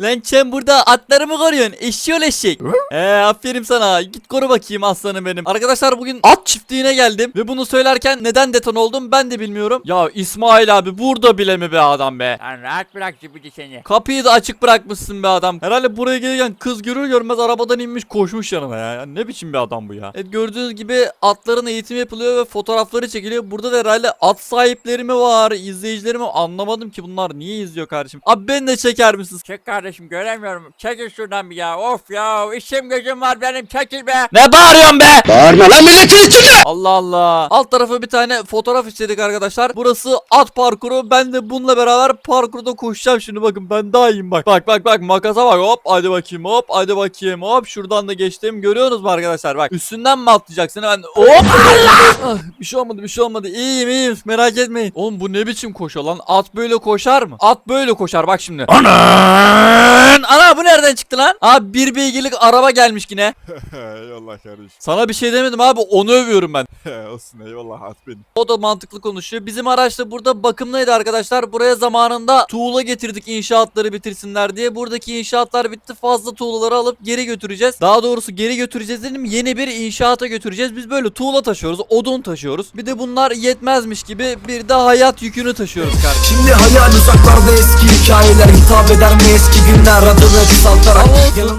Lan sen burada atları mı koruyorsun? Eşşoğlu eşek. Eee aferin sana. Git koru bakayım aslanım benim. Arkadaşlar bugün at çiftliğine geldim. Ve bunu söylerken neden deton oldum ben de bilmiyorum. Ya İsmail abi burada bile mi be adam be? Lan rahat bırak zibidi seni. Kapıyı da açık bırakmışsın be adam. Herhalde buraya gelirken kız görür görmez arabadan inmiş koşmuş yanına ya. Ya ne biçim bir adam bu ya. Evet gördüğünüz gibi atların eğitimi yapılıyor ve fotoğrafları çekiliyor. Burada da herhalde at sahipleri mi var, izleyicileri mi anlamadım ki bunlar niye izliyor kardeşim. Abi beni de çeker misiniz? Çek kardeşim göremiyorum. Çekil şuradan bir ya. Of ya işim gözüm var benim çekil be. Ne bağırıyorsun be? Bağırma lan milletin içinde. Allah Allah. Alt tarafı bir tane fotoğraf istedik arkadaşlar. Burası at parkuru. Ben de bununla beraber parkurda koşacağım şimdi bakın ben daha iyiyim bak. Bak bak bak makasa bak hop hadi bakayım hop hadi bakayım hop. Şuradan da geçtim görüyorsunuz mu arkadaşlar bak. Üstünden mi atlayacaksın hemen hop Allah. Ah, bir şey olmadı bir şey olmadı. İyiyim iyiyim merak etmeyin. Oğlum bu ne biçim koşuyor lan? At böyle koşar mı? At böyle koşar bak şimdi. Anan! Ana bu nereden çıktı lan? Abi bir bilgilik araba gelmiş yine. eyvallah kardeşim. Sana bir şey demedim abi onu övüyorum ben. Olsun eyvallah at beni. O da mantıklı konuşuyor. Bizim araç da burada bakımdaydı arkadaşlar. Buraya zamanında tuğla getirdik inşaatları bitirsinler diye. Buradaki inşaatlar bitti. Fazla tuğlaları alıp geri götüreceğiz. Daha doğrusu geri götüreceğiz dedim. Yeni bir inşaata götüreceğiz. Biz böyle tuğla taşıyoruz. Odun taşıyoruz. Bir de bunlar yetmezmiş gibi bir de hayat yükünü taşıyoruz kardeşim. Şimdi hayal uzaklarda eski hikayeler hitap eder mi eski günler adını kısaltarak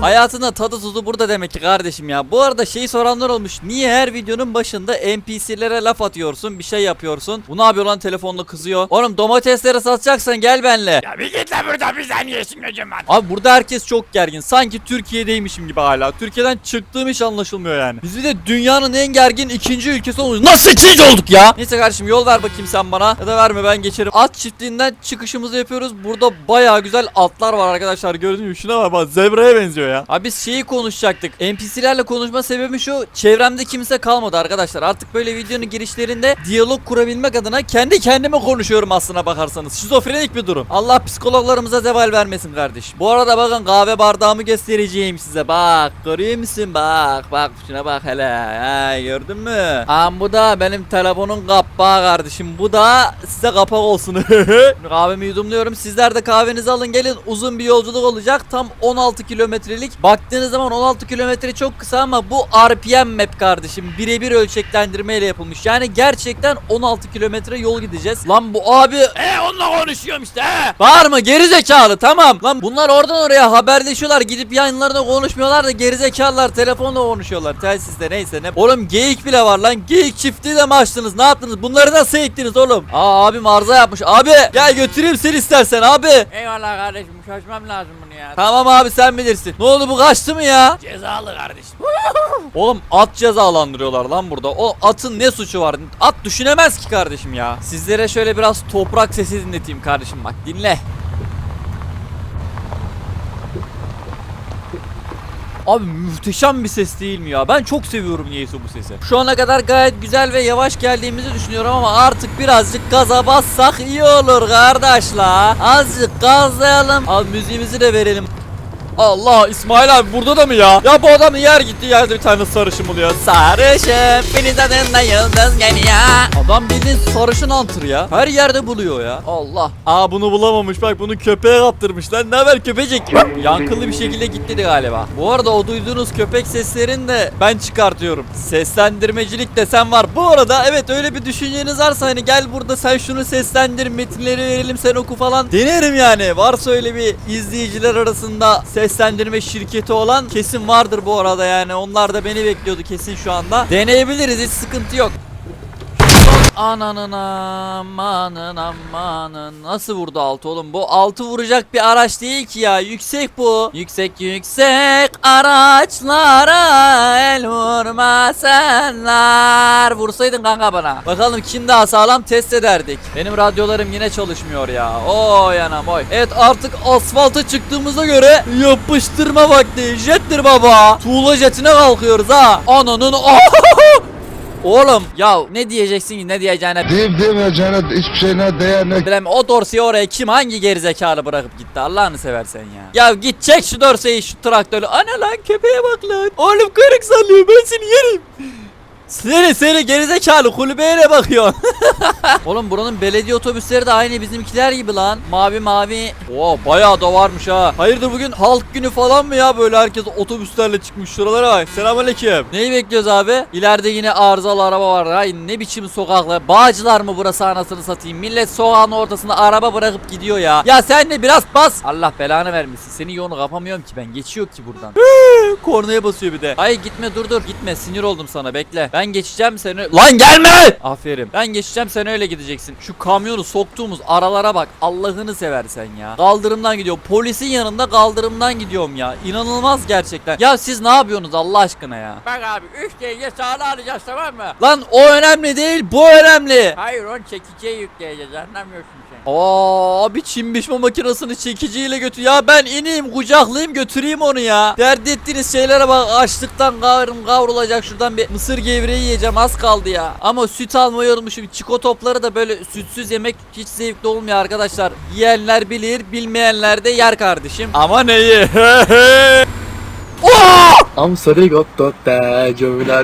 Hayatında tadı tuzu burada demek ki kardeşim ya. Bu arada şeyi soranlar olmuş. Niye her videonun başında NPC'lere laf atıyorsun, bir şey yapıyorsun? Bu ne yapıyor lan telefonla kızıyor. Oğlum domatesleri satacaksan gel benle. Ya bir git lan buradan bizden yesin gözüm var. Abi burada herkes çok gergin. Sanki Türkiye'deymişim gibi hala. Türkiye'den çıktığım hiç anlaşılmıyor yani. Biz bir de dünyanın en gergin ikinci ülkesi olmuş. Nasıl ikinci olduk ya? Neyse kardeşim yol ver bakayım sen bana. Ya da verme ben geçerim. At çiftliğinden çıkışımızı yapıyoruz. Burada baya güzel atlar var arkadaşlar. Gördüğünüz gibi şuna bak bak zebraya benziyor ya. Abi biz şeyi konuşacaktık. NPC'lerle konuşma sebebi şu. Çevremde kimse kalmadı arkadaşlar. Artık böyle videonun girişlerinde diyalog kurabilmek adına kendi kendime konuşuyorum aslına bakarsanız. Şizofrenik bir durum. Allah psikologlarımıza zeval vermesin kardeş. Bu arada bakın kahve bardağımı göstereceğim size. Bak görüyor musun? Bak bak şuna bak hele. Ha, gördün mü? Aa, bu da benim telefonun kapağı kardeşim. Bu da size kapak olsun. Kahvemi yudumluyorum. Sizler de kahvenizi alın gelin. Uzun bir yolculuk olacak. Tam 16 kilometrelik. Baktığınız zaman 16 kilometre çok kısa ama bu RPM map kardeşim. Birebir ölçeklendirmeyle yapılmış. Yani gerçekten 16 kilometre yol gideceğiz. Lan bu abi E onunla konuşuyorum işte he. Bağırma gerizekalı tamam. Lan bunlar oradan oraya haberleşiyorlar. Gidip yayınlarında konuşmuyorlar da gerizekalılar telefonla konuşuyorlar. Telsizde neyse ne. Oğlum geyik bile var lan. Geyik çiftliği de mi açtınız? Ne yaptınız? Bunları nasıl eğittiniz oğlum? Aa abim arıza yapmış. Abi gel götüreyim seni istersen abi. Eyvallah kardeşim şaşmam lazım bunu ya. Tamam abi sen bilirsin. Ne oldu bu kaçtı mı ya? Cezalı kardeşim. Oğlum at cezalandırıyorlar lan burada. O atın ne suçu var? At düşünemez ki kardeşim ya. Sizlere şöyle biraz toprak sesi dinleteyim kardeşim bak dinle. Abi muhteşem bir ses değil mi ya? Ben çok seviyorum niyeyse bu sesi. Şu ana kadar gayet güzel ve yavaş geldiğimizi düşünüyorum ama artık birazcık gaza bassak iyi olur kardeşler. Azıcık gazlayalım. Al müziğimizi de verelim. Allah İsmail abi burada da mı ya? Ya bu adam yer gitti yerde bir tane sarışın buluyor. Sarışın filiz adında yıldız geliyor. Adam bildiğin sarışın antır ya. Her yerde buluyor ya. Allah. Aa bunu bulamamış bak bunu köpeğe kaptırmış lan. Ne haber köpecik? Yankılı bir şekilde gitti de galiba. Bu arada o duyduğunuz köpek seslerini de ben çıkartıyorum. Seslendirmecilik desem var. Bu arada evet öyle bir düşünceniz varsa hani gel burada sen şunu seslendir metinleri verelim sen oku falan. Denerim yani. Varsa öyle bir izleyiciler arasında seslendirme şirketi olan kesin vardır bu arada yani. Onlar da beni bekliyordu kesin şu anda. Deneyebiliriz hiç sıkıntı yok. Ananın amanın amanın. Nasıl vurdu altı oğlum? Bu altı vuracak bir araç değil ki ya. Yüksek bu. Yüksek yüksek araçlara el vurmasenler Vursaydın kanka bana. Bakalım kim daha sağlam test ederdik. Benim radyolarım yine çalışmıyor ya. Oy anam oy. Evet artık asfalta çıktığımıza göre Yapıştırma vakti. Jettir baba. Tuğla jetine kalkıyoruz ha. Ananın Oğlum ya ne diyeceksin ki ne diyeceğine Deyip demeyeceğine hiçbir şeyine değer ne Bilem o dorseyi oraya kim hangi gerizekalı bırakıp gitti Allah'ını seversen ya. Ya git çek şu dorseyi şu traktörü. Ana lan köpeğe bak lan. Oğlum kırık sallıyor ben seni yerim. Seni seni gerizekalı kulübeye ne bakıyorsun? Oğlum buranın belediye otobüsleri de aynı bizimkiler gibi lan. Mavi mavi. Oo bayağı da varmış ha. Hayırdır bugün halk günü falan mı ya böyle herkes otobüslerle çıkmış şuralara bak. Selamünaleyküm. Neyi bekliyoruz abi? İleride yine arızalı araba var. Ay ne biçim sokaklar. Bağcılar mı burası anasını satayım? Millet sokağın ortasında araba bırakıp gidiyor ya. Ya sen de biraz bas. Allah belanı vermesin. Senin yolunu kapamıyorum ki ben. Geçiyor ki buradan. Kornaya basıyor bir de. Hayır gitme dur dur. Gitme sinir oldum sana bekle. Ben geçeceğim seni. Lan gelme! Aferin. Ben geçeceğim sen öyle gideceksin. Şu kamyonu soktuğumuz aralara bak. Allah'ını seversen ya. Kaldırımdan gidiyorum. Polisin yanında kaldırımdan gidiyorum ya. İnanılmaz gerçekten. Ya siz ne yapıyorsunuz Allah aşkına ya? Bak abi 3 denge sağlı alacağız tamam mı? Lan o önemli değil bu önemli. Hayır onu çekiciye yükleyeceğiz anlamıyorsun. Aa abi çim biçme makinesini çekiciyle götür. Ya ben ineyim kucaklayayım götüreyim onu ya. Dert ettiğiniz şeylere bak açlıktan kavrım kavrulacak şuradan bir mısır gevreği yiyeceğim az kaldı ya. Ama süt almayı unutmuşum. Çiko topları da böyle sütsüz yemek hiç zevkli olmuyor arkadaşlar. Yiyenler bilir bilmeyenler de yer kardeşim. Ama neyi? I'm sorry got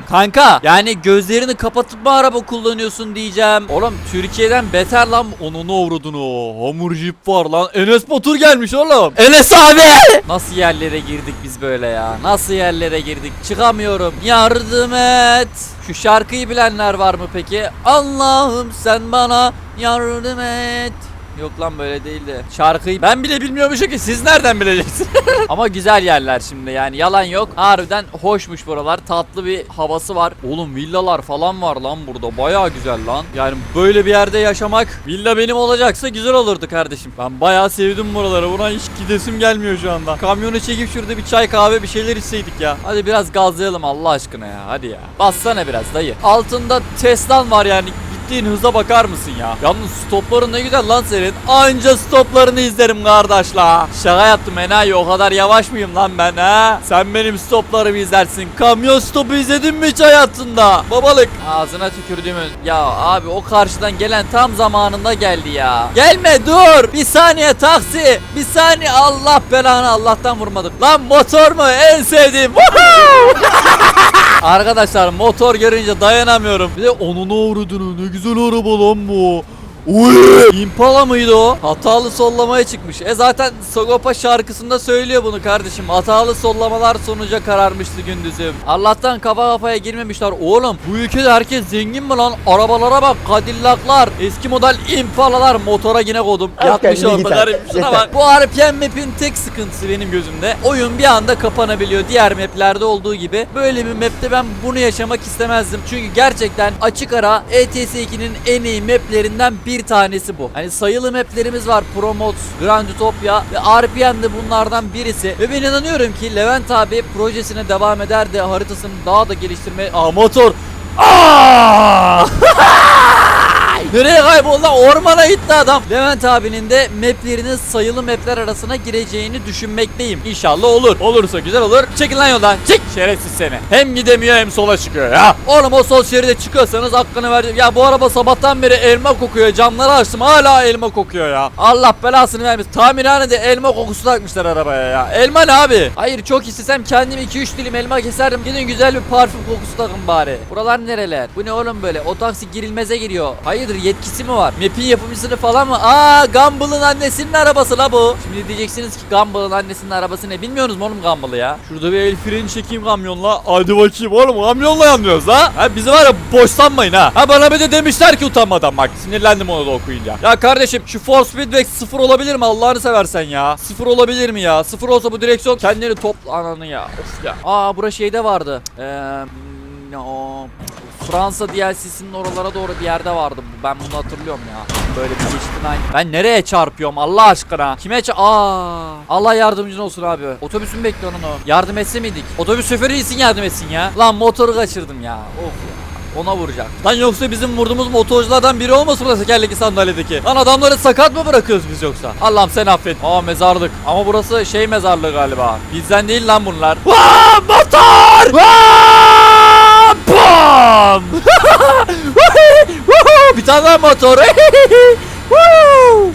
Kanka yani gözlerini kapatıp mı araba kullanıyorsun diyeceğim. Oğlum Türkiye'den beter lan onun uğradığını. Hamur jip var lan. Enes Batur gelmiş oğlum. Enes abi. Nasıl yerlere girdik biz böyle ya? Nasıl yerlere girdik? Çıkamıyorum. Yardım et. Şu şarkıyı bilenler var mı peki? Allah'ım sen bana yardım et. Yok lan böyle değildi. Şarkıyı ben bile bilmiyormuşum ki siz nereden bileceksiniz? Ama güzel yerler şimdi yani yalan yok. Harbiden hoşmuş buralar. Tatlı bir havası var. Oğlum villalar falan var lan burada. Baya güzel lan. Yani böyle bir yerde yaşamak villa benim olacaksa güzel olurdu kardeşim. Ben baya sevdim buraları. Buna hiç gidesim gelmiyor şu anda. Kamyonu çekip şurada bir çay kahve bir şeyler içseydik ya. Hadi biraz gazlayalım Allah aşkına ya. Hadi ya. Bassana biraz dayı. Altında Tesla'm var yani gittiğin hıza bakar mısın ya? Yalnız stopların ne güzel lan senin. Anca stoplarını izlerim kardeş la. Şaka yaptım enayi o kadar yavaş mıyım lan ben ha? Sen benim stoplarımı izlersin. Kamyon stopu izledin mi hiç hayatında? Babalık. Ağzına tükürdüğümün. Ya abi o karşıdan gelen tam zamanında geldi ya. Gelme dur. Bir saniye taksi. Bir saniye Allah belanı Allah'tan vurmadık. Lan motor mu? En sevdiğim. Woohoo! Arkadaşlar motor görünce dayanamıyorum. Bir de onun uğradığını ne güzel araba lan bu. Uy! Impala mıydı o? Hatalı sollamaya çıkmış. E zaten Sagopa şarkısında söylüyor bunu kardeşim. Hatalı sollamalar sonuca kararmıştı gündüzüm. Allah'tan kafa kafaya girmemişler. Oğlum bu ülkede herkes zengin mi lan? Arabalara bak. Cadillac'lar, eski model Impala'lar motora yine kodum. Yatmış orada garip. Şuna bak. Bu RPM map'in tek sıkıntısı benim gözümde. Oyun bir anda kapanabiliyor. Diğer maplerde olduğu gibi. Böyle bir map'te ben bunu yaşamak istemezdim. Çünkü gerçekten açık ara E ETS2'nin en iyi maplerinden bir tanesi bu. Hani sayılı maplerimiz var. Pro Mods, Grand Utopia ve RPM de bunlardan birisi. Ve ben inanıyorum ki Levent abi projesine devam eder de haritasını daha da geliştirmeye... Aa motor! Aa! Nereye kayboldu? Ormana gitti adam. Levent abinin de maplerinin sayılı mapler arasına gireceğini düşünmekteyim. İnşallah olur. Olursa güzel olur. Çekin lan yoldan. Çık. Şerefsiz seni. Hem gidemiyor hem sola çıkıyor ya. Oğlum o sol şeride çıkıyorsanız hakkını verdim. Ya bu araba sabahtan beri elma kokuyor. Camları açtım hala elma kokuyor ya. Allah belasını vermesin. Tamirhanede elma kokusu takmışlar arabaya ya. Elma ne abi? Hayır çok istesem kendim 2-3 dilim elma keserdim. Gidin güzel bir parfüm kokusu takın bari. Buralar nereler? Bu ne oğlum böyle? O taksi girilmeze giriyor. Hayırdır yetkisi mi var? Map'in yapımcısını falan mı? Aa Gumball'ın annesinin arabası la bu. Şimdi diyeceksiniz ki Gumball'ın annesinin arabası ne? Bilmiyorsunuz mu oğlum Gumball'ı ya? Şurada bir el freni çekeyim kamyonla. Hadi bakayım oğlum kamyonla yanmıyoruz ha. Ha bizi var ya boş sanmayın ha. Ha bana bir de demişler ki utanmadan bak. Sinirlendim onu da okuyunca. Ya kardeşim şu force feedback sıfır olabilir mi Allah'ını seversen ya? Sıfır olabilir mi ya? Sıfır olsa bu direksiyon kendini topla ananı ya. Of ya. Aa bura şeyde vardı. Eee... o Fransa DLC'sinin oralara doğru bir yerde vardı bu. Ben bunu hatırlıyorum ya. Böyle bir geçtin aynı. Ben nereye çarpıyorum Allah aşkına? Kime ça... Aa! Allah yardımcın olsun abi. Otobüsün bekliyor onu. Yardım etse miydik? Otobüs şoförü iyisin yardım etsin ya. Lan motoru kaçırdım ya. Of ya. Ona vuracak. Lan yoksa bizim vurduğumuz motorculardan biri olmasın o tekerlekli sandalyedeki? Lan adamları sakat mı bırakıyoruz biz yoksa? Allah'ım sen affet. Aa mezarlık. Ama burası şey mezarlığı galiba. Bizden değil lan bunlar. Vaa motor! Vaa! Bam! bir tane daha motor.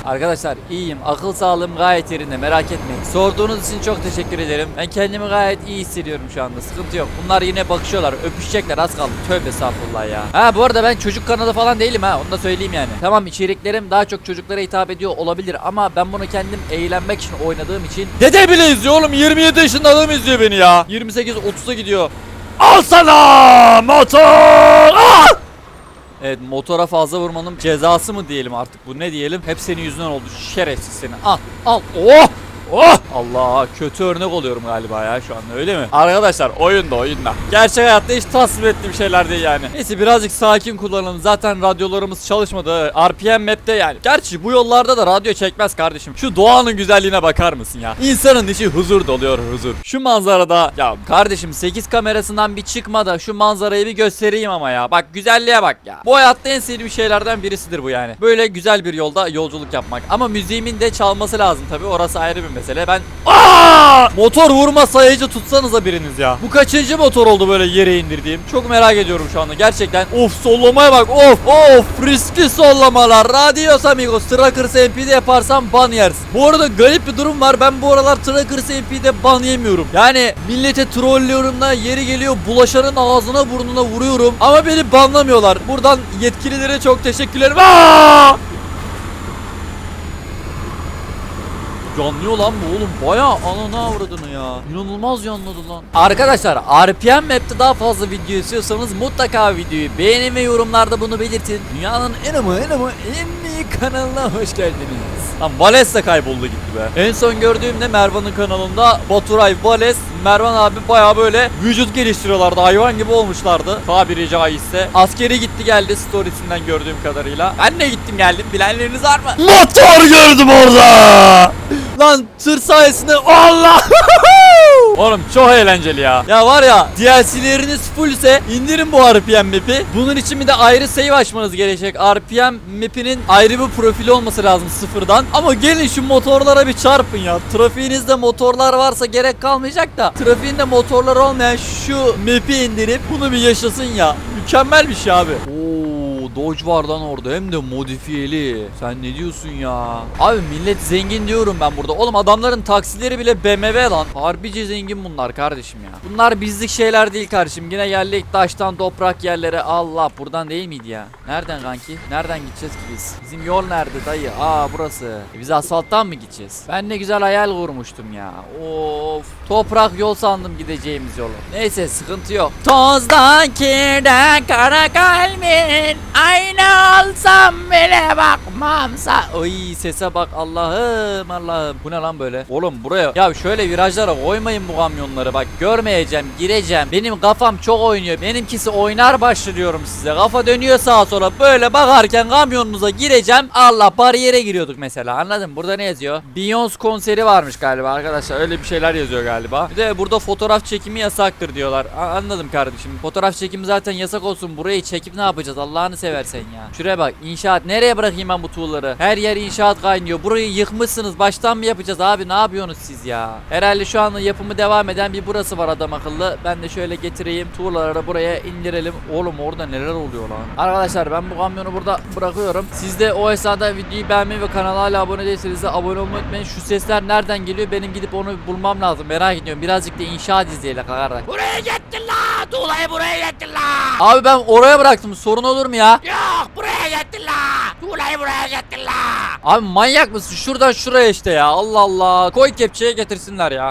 Arkadaşlar iyiyim. Akıl sağlığım gayet yerinde. Merak etmeyin. Sorduğunuz için çok teşekkür ederim. Ben kendimi gayet iyi hissediyorum şu anda. Sıkıntı yok. Bunlar yine bakışıyorlar. Öpüşecekler. Az kaldı. Tövbe estağfurullah ya. Ha bu arada ben çocuk kanalı falan değilim ha. Onu da söyleyeyim yani. Tamam içeriklerim daha çok çocuklara hitap ediyor olabilir ama ben bunu kendim eğlenmek için oynadığım için Dede bile izliyor oğlum. 27 yaşında adam izliyor beni ya. 28 30'a gidiyor. Al sana motor. Ah! Evet motora fazla vurmanın cezası mı diyelim artık bu ne diyelim? Hep senin yüzünden oldu şerefsiz seni. Al al. Oh! Oh! Allah kötü örnek oluyorum galiba ya şu anda öyle mi? Arkadaşlar oyunda oyunda. Gerçek hayatta hiç tasvip ettiğim şeyler değil yani. Neyse birazcık sakin kullanalım. Zaten radyolarımız çalışmadı. RPM map'te yani. Gerçi bu yollarda da radyo çekmez kardeşim. Şu doğanın güzelliğine bakar mısın ya? İnsanın içi huzur doluyor huzur. Şu manzarada ya kardeşim 8 kamerasından bir çıkma da şu manzarayı bir göstereyim ama ya. Bak güzelliğe bak ya. Bu hayatta en sevdiğim şeylerden birisidir bu yani. Böyle güzel bir yolda yolculuk yapmak. Ama müziğimin de çalması lazım tabi. Orası ayrı bir mesele. Ben Aa! Motor vurma sayıcı tutsanıza biriniz ya. Bu kaçıncı motor oldu böyle yere indirdiğim? Çok merak ediyorum şu anda gerçekten. Of sollamaya bak. Of of riskli sollamalar. Radios amigos. Trackers MP'de yaparsam ban yersin. Bu arada garip bir durum var. Ben bu aralar Trackers MP'de ban yemiyorum. Yani millete trollüyorum da yeri geliyor bulaşanın ağzına burnuna vuruyorum. Ama beni banlamıyorlar. Buradan yetkililere çok teşekkürler. Aa! Yanlıyor lan bu oğlum. Baya anana avradını ya. İnanılmaz yanladı lan. Arkadaşlar RPM Map'te daha fazla video istiyorsanız mutlaka videoyu beğenin ve yorumlarda bunu belirtin. Dünyanın en ama en ama en iyi kanalına hoş geldiniz. Lan Vales de kayboldu gitti be. En son gördüğümde Mervan'ın kanalında Baturay Vales Mervan abi baya böyle vücut geliştiriyorlardı. Hayvan gibi olmuşlardı. Tabiri caizse. Askeri gitti geldi storiesinden gördüğüm kadarıyla. Ben de gittim geldim. Bilenleriniz var mı? Motor gördüm orada Lan tır sayesinde Allah Oğlum çok eğlenceli ya. Ya var ya DLC'leriniz fullse indirin bu RPM map'i. Bunun için bir de ayrı save açmanız gerekecek. RPM map'inin ayrı bir profili olması lazım sıfırdan. Ama gelin şu motorlara bir çarpın ya. Trafiğinizde motorlar varsa gerek kalmayacak da. Trafiğinde motorlar olmayan şu map'i indirip bunu bir yaşasın ya. Mükemmel bir şey abi. Oo Dodge var lan orada hem de modifiyeli. Sen ne diyorsun ya? Abi millet zengin diyorum ben burada. Oğlum adamların taksileri bile BMW lan. Harbice zengin bunlar kardeşim ya. Bunlar bizlik şeyler değil kardeşim. Yine geldik taştan toprak yerlere. Allah buradan değil miydi ya? Nereden kanki? Nereden gideceğiz ki biz? Bizim yol nerede dayı? Aa burası. E biz asfalttan mı gideceğiz? Ben ne güzel hayal kurmuştum ya. Of. Toprak yol sandım gideceğimiz yolu. Neyse sıkıntı yok. Tozdan kirden kara kalbin Aynı olsam bile bakmamsa. Oy sese bak Allah'ım Allah'ım. Bu ne lan böyle? Oğlum buraya. Ya şöyle virajlara koymayın bu kamyonları. Bak görmeyeceğim gireceğim. Benim kafam çok oynuyor. Benimkisi oynar başlıyorum size. Kafa dönüyor sağa sola. Böyle bakarken kamyonunuza gireceğim. Allah bariyere giriyorduk mesela. Anladın mı? Burada ne yazıyor? Beyoncé konseri varmış galiba arkadaşlar. Öyle bir şeyler yazıyor galiba. Bir de burada fotoğraf çekimi yasaktır diyorlar. A- Anladım kardeşim. Fotoğraf çekimi zaten yasak olsun. Burayı çekip ne yapacağız? Allah'ını seversen ya. Şuraya bak inşaat. Nereye bırakayım ben bu tuğları Her yer inşaat kaynıyor. Burayı yıkmışsınız. Baştan mı yapacağız abi? Ne yapıyorsunuz siz ya? Herhalde şu anda yapımı devam eden bir burası var adam akıllı. Ben de şöyle getireyim. Tuğlaları buraya indirelim. Oğlum orada neler oluyor lan? Arkadaşlar ben bu kamyonu burada bırakıyorum. Siz de o esnada videoyu beğenmeyi ve kanala hala abone değilseniz de abone olmayı unutmayın. Şu sesler nereden geliyor? Benim gidip onu bulmam lazım. Merak ediyorum. Birazcık da inşaat izleyelim kardeş Buraya gittin la. Tuğlayı buraya gittin la. Abi ben oraya bıraktım. Sorun olur mu ya Yok buraya gittin la. Tuğlayı buraya gittin. Abi manyak mısın şuradan şuraya işte ya Allah Allah koy kepçeye getirsinler ya